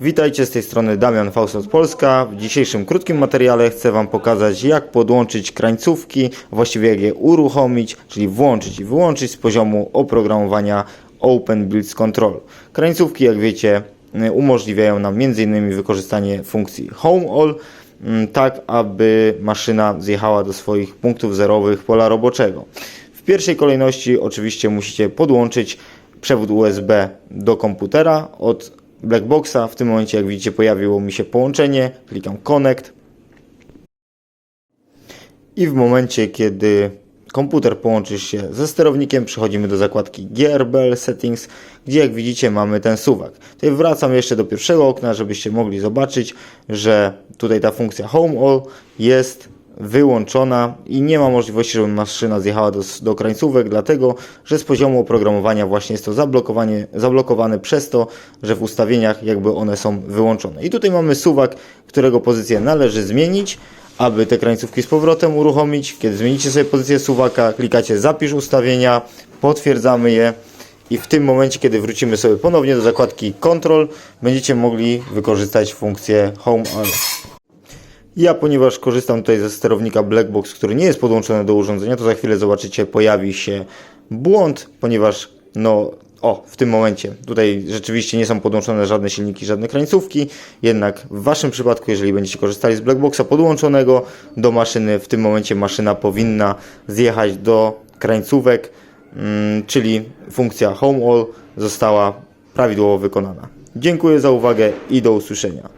Witajcie z tej strony Damian Faustot Polska. W dzisiejszym krótkim materiale chcę Wam pokazać jak podłączyć krańcówki, właściwie jak je uruchomić, czyli włączyć i wyłączyć z poziomu oprogramowania Open Build Control. Krańcówki jak wiecie y, umożliwiają nam m.in. wykorzystanie funkcji Home All, mm, tak aby maszyna zjechała do swoich punktów zerowych pola roboczego. W pierwszej kolejności oczywiście musicie podłączyć przewód USB do komputera od Blackboxa. W tym momencie, jak widzicie, pojawiło mi się połączenie. Klikam Connect. I w momencie, kiedy komputer połączy się ze sterownikiem, przechodzimy do zakładki GRBL Settings, gdzie jak widzicie mamy ten suwak. Tutaj wracam jeszcze do pierwszego okna, żebyście mogli zobaczyć, że tutaj ta funkcja Home All jest wyłączona i nie ma możliwości, żeby maszyna zjechała do, do krańcówek, dlatego że z poziomu oprogramowania właśnie jest to zablokowanie, zablokowane przez to, że w ustawieniach jakby one są wyłączone. I tutaj mamy suwak, którego pozycję należy zmienić, aby te krańcówki z powrotem uruchomić. Kiedy zmienicie sobie pozycję suwaka, klikacie zapisz ustawienia, potwierdzamy je i w tym momencie, kiedy wrócimy sobie ponownie do zakładki Control, będziecie mogli wykorzystać funkcję Home All. Ja, ponieważ korzystam tutaj ze sterownika Blackbox, który nie jest podłączony do urządzenia, to za chwilę zobaczycie, pojawi się błąd, ponieważ no, o, w tym momencie tutaj rzeczywiście nie są podłączone żadne silniki, żadne krańcówki, jednak w Waszym przypadku, jeżeli będziecie korzystali z Blackboxa podłączonego do maszyny, w tym momencie maszyna powinna zjechać do krańcówek, mm, czyli funkcja Home All została prawidłowo wykonana. Dziękuję za uwagę i do usłyszenia.